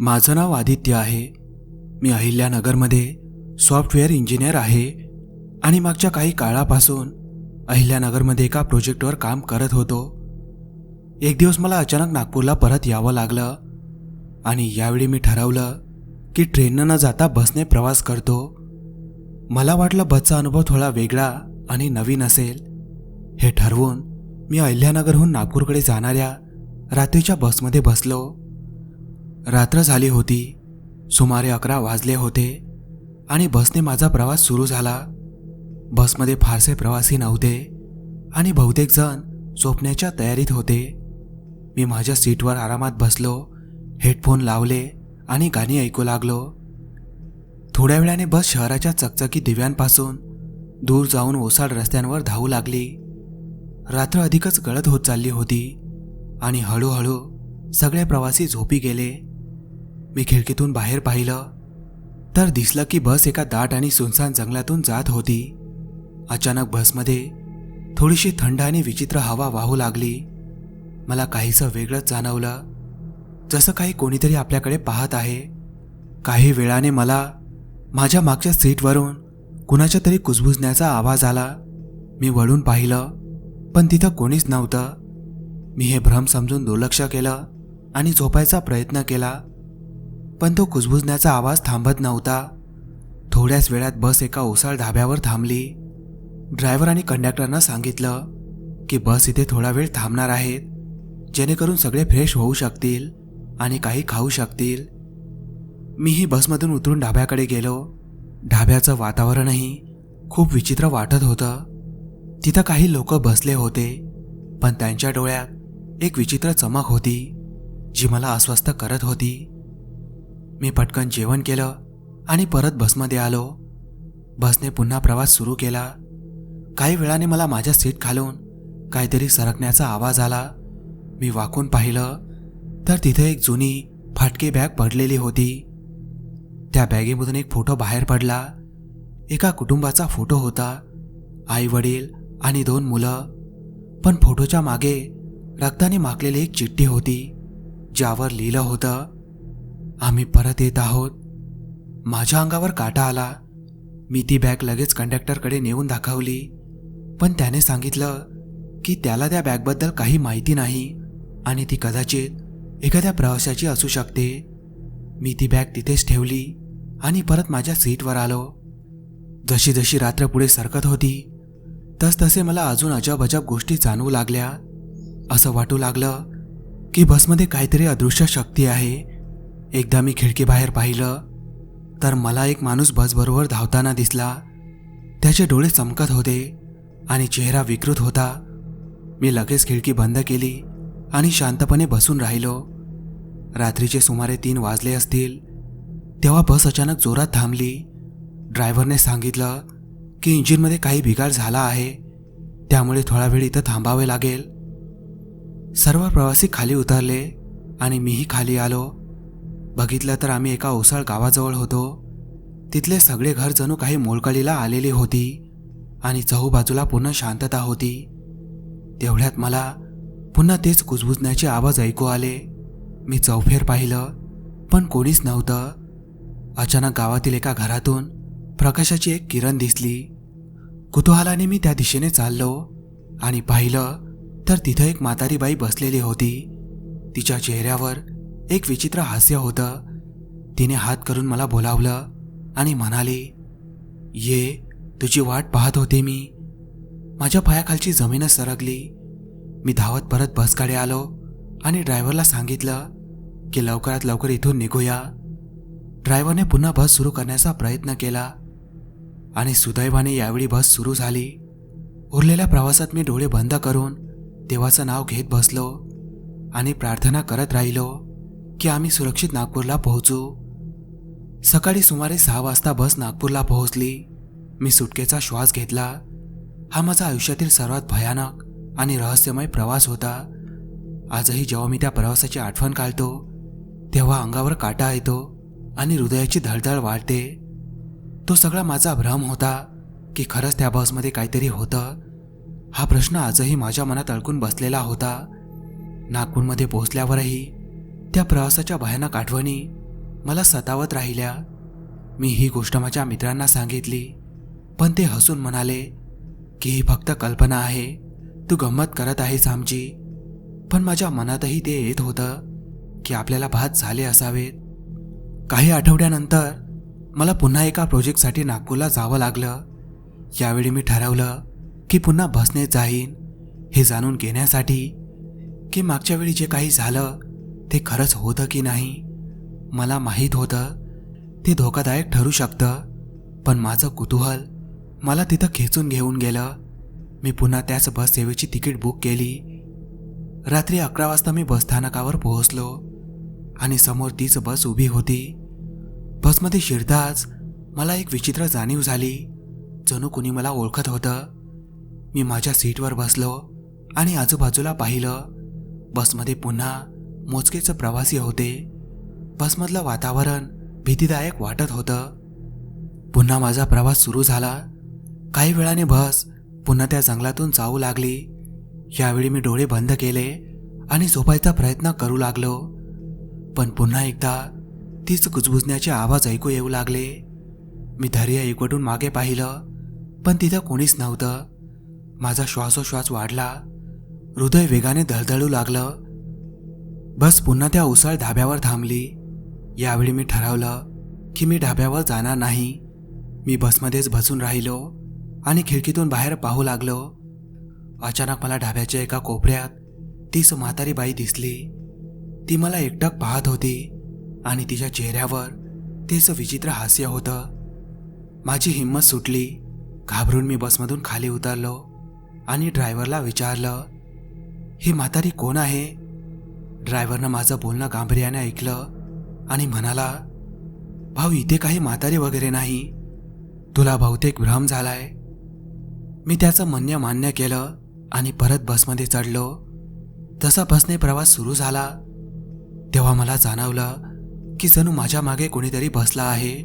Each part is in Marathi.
माझं नाव आदित्य आहे. मी अहिल्यानगरमध्ये सॉफ्टवेअर इंजिनियर आहे आणि मागच्या काही काळापासून अहिल्यानगरमध्ये एका प्रोजेक्टवर काम करत होतो. एक दिवस मला अचानक नागपूरला परत यावं लागलं आणि यावेळी मी ठरवलं की ट्रेननं न जाता बसने प्रवास करतो. मला वाटलं बसचा अनुभव थोडा वेगळा आणि नवीन असेल. हे ठरवून मी अहिल्यानगरहून नागपूरकडे जाणाऱ्या रात्रीच्या बसमध्ये बसलो. रात्र झाली होती. सुमारे अकरा वाजले होते आणि बसने माझा प्रवास सुरू झाला. बसमध्ये फारसे प्रवासी नव्हते आणि बहुतेक जण झोपण्याच्या तयारीत होते. मी माझ्या सीटवर आरामात बसलो हेडफोन लावले आणि गाणी ऐकू लागलो. थोड्या वेळाने बस शहराच्या चकचकी दिव्यांपासून दूर जाऊन ओसाड रस्त्यांवर धावू लागली. रात्र अधिकच गळत होत चालली होती आणि हळूहळू सगळे प्रवासी झोपी गेले. मी खिडकीतून बाहेर पाहिलं तर दिसलं की बस एका दाट आणि सुनसान जंगलातून जात होती. अचानक बसमध्ये थोडीशी थंड आणि विचित्र हवा वाहू लागली. मला काहीसं वेगळंच जाणवलं जसं काही कोणीतरी आपल्याकडे पाहत आहे. काही वेळाने मला माझ्या मागच्या सीटवरून कुणाच्या तरी कुजबुजण्याचा आवाज आला. मी वळून पाहिलं पण तिथं कोणीच नव्हतं. मी हे भ्रम समजून दुर्लक्ष केलं आणि झोपायचा प्रयत्न केला. पण तो कुजबुजण्याचा आवाज थांबत नव्हता. थोड्याच वेळात बस एका ओसाळ धाब्यावर थांबली. ड्रायव्हर आणि कंडक्टरनं सांगितलं की बस इथे थोडा वेळ थांबणार आहेत जेणेकरून सगळे फ्रेश होऊ शकतील आणि काही खाऊ शकतील. मीही बसमधून उतरून ढाब्याकडे गेलो. ढाब्याचं वातावरणही खूप विचित्र वाटत होतं. तिथं काही लोक बसले होते पण त्यांच्या डोळ्यात एक विचित्र चमक होती जी मला अस्वस्थ करत होती. मी पटकन जेवण केलं आणि परत बसमध्ये आलो. बसने पुन्हा प्रवास सुरू केला. काही वेळाने मला माझ्या सीट खालून काहीतरी सरकण्याचा आवाज आला. मी वाकून पाहिलं तर तिथे एक जुनी फाटकी बॅग पडलेली होती. त्या बॅगेमधून एक फोटो बाहेर पडला. एका कुटुंबाचा फोटो होता. आई वडील आणि दोन मुलं. पण फोटोच्या मागे रक्ताने माकलेली एक चिठ्ठी होती ज्यावर लिहिलं होतं आम्ही परत येत आहोत. माझ्या अंगावर काटा आला. मी ती बॅग लगेच कंडक्टरकडे नेऊन दाखवली. पण त्याने सांगितलं की त्याला त्या बॅगबद्दल काही माहिती नाही आणि ती कदाचित एखाद्या प्रवाशाची असू शकते. मी ती बॅग तिथेच ठेवली आणि परत माझ्या सीटवर आलो. जशी जशी रात्र पुढे सरकत होती तसतसे मला अजून अजब अजब गोष्टी जाणवू लागल्या. असं वाटू लागलं की बसमध्ये काहीतरी अदृश्य शक्ती आहे एकदा मी खिडकीबाहेर पाहिलं तर मला एक माणूस बसबरोबर धावताना दिसला. त्याचे डोळे चमकत होते आणि चेहरा विकृत होता. मी लगेच खिडकी बंद केली आणि शांतपणे बसून राहिलो. रात्रीचे सुमारे तीन वाजले असतील तेव्हा बस अचानक जोरात थांबली. ड्रायव्हरने सांगितलं की इंजिनमध्ये काही बिघाड झाला आहे त्यामुळे थोडा वेळ इथं थांबावे लागेल. सर्व प्रवासी खाली उतरले आणि मीही खाली आलो. बघितलं तर आम्ही एका ओसाळ गावाजवळ होतो. तिथले सगळे घर जणू काही मोलकळीला आलेली होती आणि चहूबाजूला पुन्हा शांतता होती. तेवढ्यात मला पुन्हा तेच कुजबुजण्याचे आवाज ऐकू आले. मी चौफेर पाहिलं पण कोणीच नव्हतं. अचानक गावातील एका घरातून प्रकाशाची एक किरण दिसली. कुतूहलाने मी त्या दिशेने चाललो आणि पाहिलं तर तिथं एक म्हातारी बाई बसलेली होती. तिच्या चेहऱ्यावर एक विचित्र हास्य होतं. तिने हात करून मला बोलावलं आणि म्हणाली ये तुझी वाट पाहत होते मी. माझ्या पायाखालची जमीनच सरकली. मी धावत परत बसकडे आलो आणि ड्रायव्हरला सांगितलं की लवकरात लवकर इथून निघूया. ड्रायव्हरने पुन्हा बस सुरू करण्याचा प्रयत्न केला आणि सुदैवाने यावेळी बस सुरू झाली. उरलेल्या प्रवासात मी डोळे बंद करून देवाचं नाव घेत बसलो आणि प्रार्थना करत राहिलो. की आम्ही सुरक्षित नागपूरला पोहोचू. सकाळी सुमारे सहा वाजता बस नागपूरला पोहोचली. मी सुटकेचा श्वास घेतला. हा माझा आयुष्यातील सर्वात भयानक आणि रहस्यमय प्रवास होता. आजही जेव्हा मी त्या प्रवासाची आठवण काढतो तेव्हा अंगावर काटा येतो आणि हृदयाची धडधड वाढते. तो सगळा माझा भ्रम होता की खरंच त्या बसमध्ये काहीतरी होतं. हा प्रश्न आजही माझ्या मनात अडकून बसलेला होता. नागपूरमध्ये पोहोचल्यावरही त्या प्रवासाच्या भयानक आठवणी मला सतावत राहिल्या. मी ही गोष्ट माझ्या मित्रांना सांगितली पण ते हसून म्हणाले की ही फक्त कल्पना आहे. तू गंमत करत आहेस आमची. पण माझ्या मनातही ते येत होतं की आपल्याला भात झाले असावेत. काही आठवड्यानंतर मला पुन्हा एका प्रोजेक्टसाठी नागपूरला जावं लागलं. यावेळी मी ठरवलं की पुन्हा बसने जाईन हे जाणून घेण्यासाठी की मागच्या वेळी जे काही झालं ते खरंच होतं की नाही? मला माहीत होतं. ते धोकादायक ठरू शकतं. पण माझं कुतूहल मला तिथं खेचून घेऊन गेलं. मी पुन्हा त्याच बस सेवेची तिकीट बुक केली. रात्री अकरा वाजता मी बसस्थानकावर पोहोचलो. आणि समोर तीच बस उभी होती. बसमध्ये शिरताच मला एक विचित्र जाणीव झाली. जणू कुणी मला ओळखत होतं. मी माझ्या सीटवर बसलो आणि आजूबाजूला पाहिलं. बसमध्ये पुन्हा मोजकेच प्रवासी होते. बसमधलं वातावरण भीतीदायक वाटत होतं. पुन्हा माझा प्रवास सुरू झाला. काही वेळाने बस पुन्हा त्या जंगलातून जाऊ लागली. यावेळी मी डोळे बंद केले आणि झोपायचा प्रयत्न करू लागलो. पण पुन्हा एकदा तीच कुजबुजण्याचे आवाज ऐकू येऊ लागले. मी धैर्य एकवटून मागे पाहिलं पण तिथं कोणीच नव्हतं. माझा श्वासोश्वास वाढला. हृदय वेगाने धडधडू लागलं. बस पुन्हा त्या उसाळ ढाब्यावर थांबली. यावेळी मी ठरवलं की मी ढाब्यावर जाणार नाही. मी बसमध्येच बसून राहिलो आणि खिडकीतून बाहेर पाहू लागलो. अचानक मला ढाब्याच्या एका कोपऱ्यात तीच म्हातारी बाई दिसली. ती मला एकटक पाहत होती आणि तिच्या चेहऱ्यावर तेच विचित्र हास्य होतं. माझी हिंमत सुटली. घाबरून मी बसमधून खाली उतरलो आणि ड्रायव्हरला विचारलं ही म्हातारी कोण आहे? ड्रायव्हरनं माझं बोलणं गांभीर्याने ऐकलं आणि म्हणाला भाऊ इथे काही म्हातारी वगैरे नाही. तुला बहुतेक भ्रम झालाय. मी त्याचं म्हणणं मान्य केलं आणि परत बसमध्ये चढलो. तसा बसने प्रवास सुरू झाला तेव्हा मला जाणवलं की जणू माझ्या मागे कोणीतरी बसला आहे.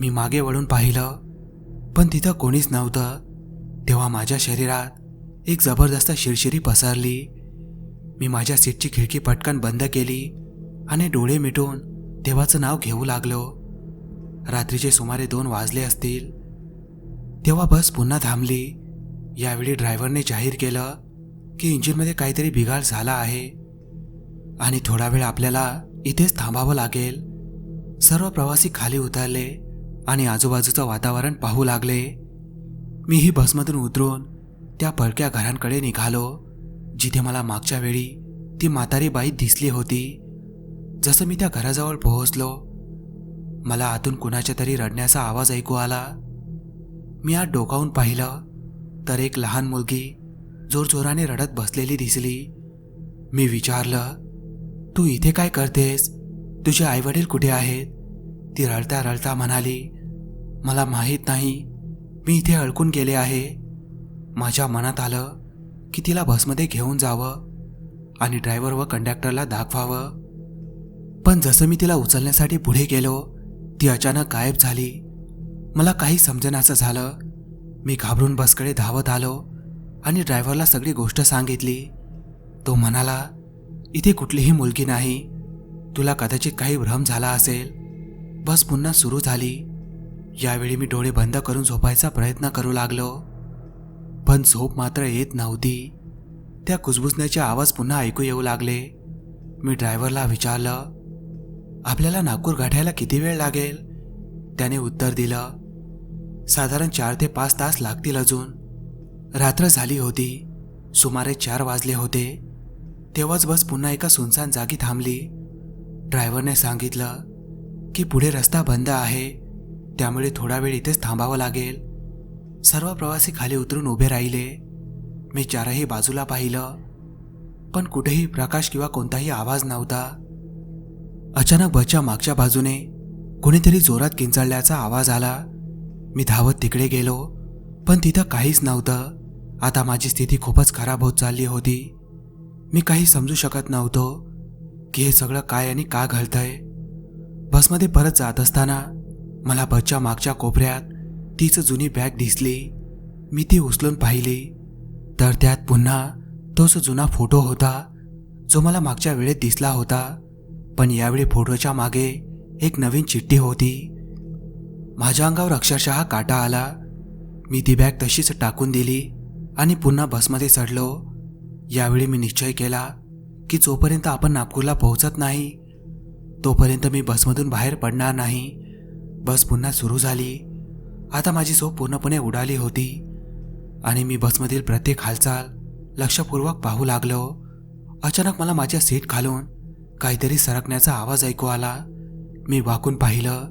मी मागे वळून पाहिलं पण तिथं कोणीच नव्हतं. तेव्हा माझ्या शरीरात एक जबरदस्त शिरशिरी पसरली. मी माझ्या सीटची खिडकी पटकन बंद केली आणि डोळे मिटून देवाचं नाव घेऊ लागलो. रात्रीचे सुमारे दोन वाजले असतील. तेव्हा बस पुन्हा थांबली. यावेळी ड्रायव्हरने जाहीर केलं की इंजिनमध्ये काहीतरी बिघाड झाला आहे आणि थोडा वेळ आपल्याला इथेच थांबावं लागेल. सर्व प्रवासी खाली उतरले आणि आजूबाजूचं वातावरण पाहू लागले. मी ही बसमधून उतरून त्या पळक्या घरांकडे निघालो. जिथे मला मागच्या वेळी ती म्हातारी बाई दिसली होती जसं मी त्या घराजवळ पोहोचलो मला आतून कुणाच्या तरी रडण्याचा आवाज ऐकू आला. मी आत डोकावून पाहिलं तर एक लहान मुलगी जोरजोराने रडत बसलेली दिसली. मी विचारलं तू इथे काय करतेस? तुझे आईवडील कुठे आहेत? ती रडता रडता म्हणाली मला माहीत नाही. मी इथे अडकून गेले आहे. माझ्या मनात आलं की तिला बसमध्ये घेऊन जावं आणि ड्रायव्हर व कंडक्टरला दाखवावं. पण जसं मी तिला उचलण्यासाठी पुढे गेलो ती अचानक गायब झाली. मला काही समजण्याचं झालं. मी घाबरून बसकडे धावत आलो आणि ड्रायव्हरला सगळी गोष्ट सांगितली. तो म्हणाला इथे कुठलीही मुलगी नाही. तुला कदाचित काही भ्रम झाला असेल. बस पुन्हा सुरू झाली. यावेळी मी डोळे बंद करून झोपायचा प्रयत्न करू लागलो. पण झोप मात्र येत नव्हती. त्या कुजबुजण्याचे आवाज पुन्हा ऐकू येऊ लागले. मी ड्रायव्हरला विचारलं आपल्याला नागपूर गाठायला किती वेळ लागेल? त्याने उत्तर दिलं साधारण चार ते पाच तास लागतील अजून. रात्र झाली होती सुमारे चार वाजले होते. तेव्हाच बस पुन्हा एका सुनसान जागी थांबली. ड्रायव्हरने सांगितलं की पुढे रस्ता बंद आहे त्यामुळे थोडा वेळ इथेच थांबावं लागेल. सर्व प्रवासी खाली उतरून उभे राहिले. मी चारही बाजूला पाहिलं पण कुठेही प्रकाश किंवा कोणताही आवाज नव्हता. अचानक बसच्या मागच्या बाजूने कोणीतरी जोरात किंचाळल्याचा आवाज आला. मी धावत तिकडे गेलो पण तिथं काहीच नव्हतं. आता माझी स्थिती खूपच खराब होत चालली होती. मी काही समजू शकत नव्हतो की हे सगळं काय आणि का घडतंय. बसमध्ये परत जात असताना मला बसच्या मागच्या कोपऱ्यात तीच जुनी बॅग दिसली. मी ती उचलून पाहिली. तर त्यात पुन्हा तोच जुना फोटो होता जो मला मागच्या वेळेत दिसला होता. पण यावेळी फोटोच्या मागे एक नवीन चिठ्ठी होती. माझ्या अंगावर अक्षरशः काटा आला. मी ती बॅग तशीच टाकून दिली आणि पुन्हा बसमध्ये चढलो. यावेळी मी निश्चय केला की जोपर्यंत आपण नागपूरला पोहोचत नाही तोपर्यंत मी बसमधून बाहेर पडणार नाही. बस पुन्हा सुरू झाली. आता माझी झोप पूर्णपणे उडाली होती. आणि मी बसमधील प्रत्येक हालचाल लक्षपूर्वक पाहू लागलो. अचानक मला माझ्या सीट खालून काहीतरी सरकण्याचा आवाज ऐकू आला. मी वाकून पाहिलं.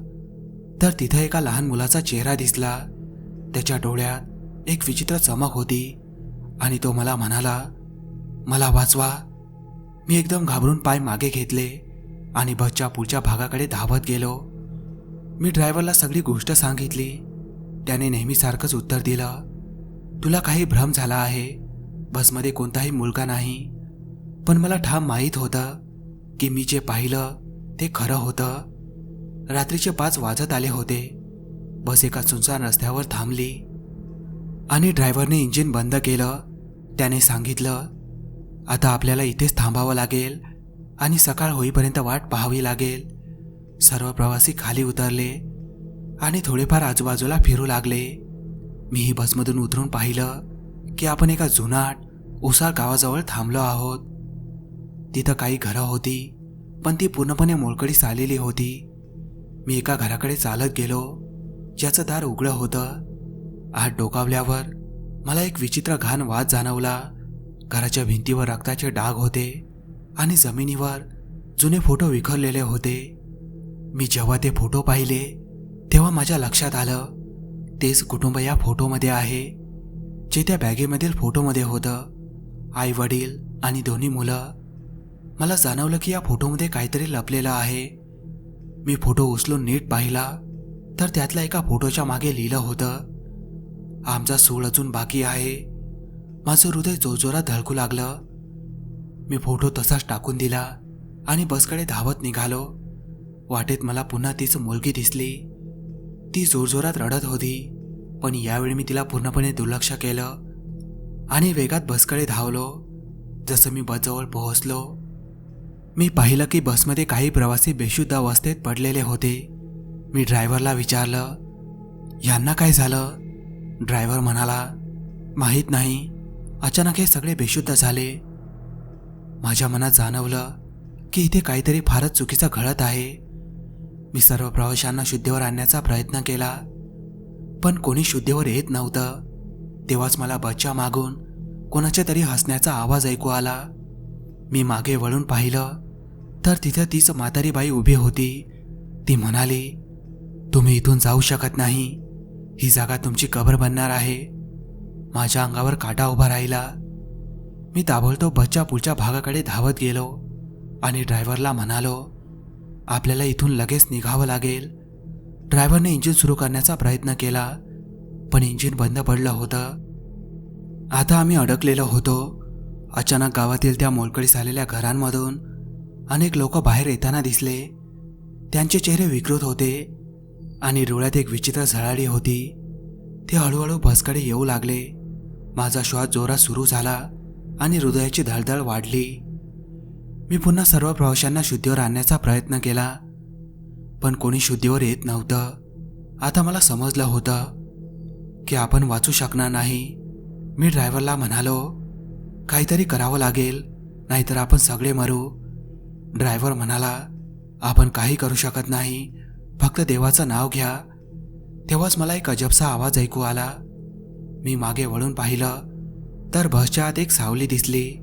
तर तिथं एका लहान मुलाचा चेहरा दिसला. त्याच्या डोळ्यात एक विचित्र चमक होती. आणि तो मला म्हणाला मला वाचवा. मी एकदम घाबरून पाय मागे घेतले आणि बसच्या पुढच्या भागाकडे धावत गेलो. मी ड्रायव्हरला सगळी गोष्ट सांगितली. त्याने नेहमीसारखंच उत्तर दिलं तुला काही भ्रम झाला आहे बसमध्ये कोणताही मुलगा नाही. पण मला ठाम माहीत होतं की मी जे पाहिलं ते खरं होतं. रात्रीचे पाच वाजत आले होते. बस एका सुनसान रस्त्यावर थांबली. आणि ड्रायव्हरने इंजिन बंद केलं. त्याने सांगितलं आता आपल्याला इथेच थांबावं लागेल आणि सकाळ होईपर्यंत वाट पाहावी लागेल. सर्व प्रवासी खाली उतरले आणि थोडेफार आजूबाजूला फिरू लागले. मीही बसमधून उतरून पाहिलं की आपण एका जुनाट उसाळ गावाजवळ थांबलो आहोत. तिथं काही घरं होती पण ती पूर्णपणे मोळकडीस आलेली होती. मी एका घराकडे चालत गेलो ज्याचं दार उघडं होतं. आत डोकावल्यावर मला एक विचित्र घाण वाद जाणवला. घराच्या भिंतीवर रक्ताचे डाग होते आणि जमिनीवर जुने फोटो विखरलेले होते. मी जेव्हा ते फोटो पाहिले तेव्हा माझ्या लक्षात आलं तेच कुटुंब या फोटोमध्ये आहे जे त्या बॅगेमधील फोटोमध्ये होतं. आई वडील आणि दोन्ही मुलं. मला जाणवलं की या फोटोमध्ये काहीतरी लपलेलं आहे. मी फोटो उचलून नीट पाहिला तर त्यातल्या एका फोटोच्या मागे लिहिलं होतं आमचा सूळ अजून बाकी आहे. माझं हृदय जोरजोरात धडकू लागलं. मी फोटो तसाच टाकून दिला आणि बसकडे धावत निघालो. वाटेत मला पुन्हा तीच मुलगी दिसली. ती जोरजोरात रडत होती. पण यावेळी मी तिला पूर्णपणे दुर्लक्ष केलं आणि वेगात बसकडे धावलो. जसं मी बसजवळ पोहोचलो. मी पाहिलं की बसमध्ये काही प्रवासी बेशुद्ध अवस्थेत पडलेले होते. मी ड्रायव्हरला विचारलं यांना काय झालं? ड्रायव्हर म्हणाला माहीत नाही. अचानक हे सगळे बेशुद्ध झाले. माझ्या मनात जाणवलं की इथे काहीतरी फारच चुकीचं घडत आहे. मी सर्व प्रवाशांना शुद्धीवर आणण्याचा प्रयत्न केला. पण कोणी शुद्धीवर येत नव्हतं. तेव्हाच मला बच्चा मागून कोणाच्या तरी हसण्याचा आवाज ऐकू आला. मी मागे वळून पाहिलं तर तिथं तीच म्हातारी बाई उभी होती. ती म्हणाली तुम्ही इथून जाऊ शकत नाही. ही जागा तुमची कबर बनणार आहे. माझ्या अंगावर काटा उभा राहिला. मी ताबडतोब बसच्या पुढच्या भागाकडे धावत गेलो आणि ड्रायव्हरला म्हणालो आपल्याला इथून लगेच निघावं लागेल. ड्रायव्हरने इंजिन सुरू करण्याचा प्रयत्न केला पण इंजिन बंद पडलं होतं. आता आम्ही अडकलेलो होतो. अचानक गावातील त्या मोलकडीस आलेल्या घरांमधून अनेक लोक बाहेर येताना दिसले. त्यांचे चेहरे विकृत होते आणि डोळ्यात एक विचित्र झळाळी होती. ते हळूहळू बसकडे येऊ लागले. माझा श्वास जोरात सुरू झाला आणि हृदयाची धडधड वाढली. मी पुन्हा सर्व प्रवाशांना शुद्धीवर आणण्याचा प्रयत्न केला. पण कोणी शुद्धीवर येत नव्हतं. आता मला समजलं होतं की आपण वाचू शकणार नाही. मी ड्रायव्हरला म्हणालो काहीतरी करावं लागेल नाहीतर आपण सगळे मरू. ड्रायव्हर म्हणाला आपण काही करू शकत नाही. फक्त देवाचं नाव घ्या. तेव्हाच मला एक अजबसा आवाज ऐकू आला. मी मागे वळून पाहिलं तर बसच्या आत एक सावली दिसली.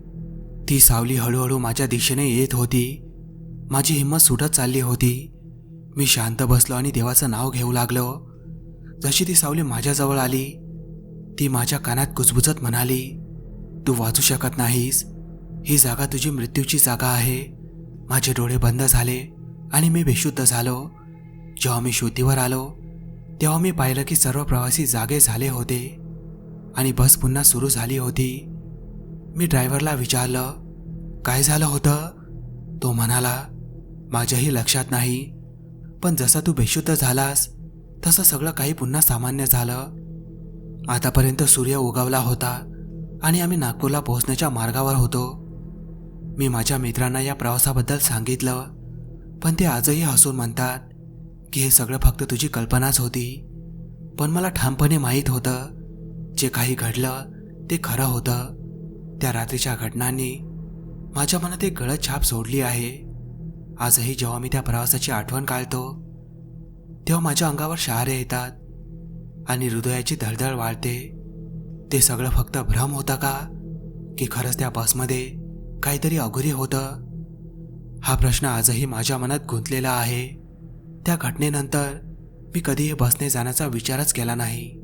ती सावली हळूहळू माझ्या दिशेने येत होती. माझी हिंमत सुटत चालली होती. मी शांत बसलो आणि देवाचं नाव घेऊ लागलो. जशी ती सावली माझ्याजवळ आली ती माझ्या कानात कुजबुजत म्हणाली तू वाचू शकत नाहीस. ही जागा तुझी मृत्यूची जागा आहे. माझे डोळे बंद झाले आणि मी बेशुद्ध झालो. जेव्हा मी शुद्धीवर आलो तेव्हा मी पाहिलं की सर्व प्रवासी जागे झाले होते आणि बस पुन्हा सुरू झाली होती. मी ड्रायव्हरला विचारलं काय झालं होतं? तो म्हणाला माझ्याही लक्षात नाही. पण जसा तू बेशुद्ध झालास तसं सगळं काही पुन्हा सामान्य झालं. आतापर्यंत सूर्य उगवला होता आणि आम्ही नागपूरला पोहोचण्याच्या मार्गावर होतो. मी माझ्या मित्रांना या प्रवासाबद्दल सांगितलं पण ते आजही हसून म्हणतात की हे सगळं फक्त तुझी कल्पनाच होती. पण मला ठामपणे माहीत होतं जे काही घडलं ते खरं होतं. त्या रात्रीच्या घटनांनी माझ्या मनात एक गळत छाप सोडली आहे. आजही जेव्हा मी त्या प्रवासाची आठवण काढतो तेव्हा माझ्या अंगावर शहारे येतात आणि हृदयाची धडधड वाढते. ते सगळं फक्त भ्रम होता का की खरंच त्या बसमध्ये काहीतरी अघोरी होतं? हा प्रश्न आजही माझ्या मनात गुंतलेला आहे. त्या घटनेनंतर मी कधीही बसने जाण्याचा विचारच केला नाही.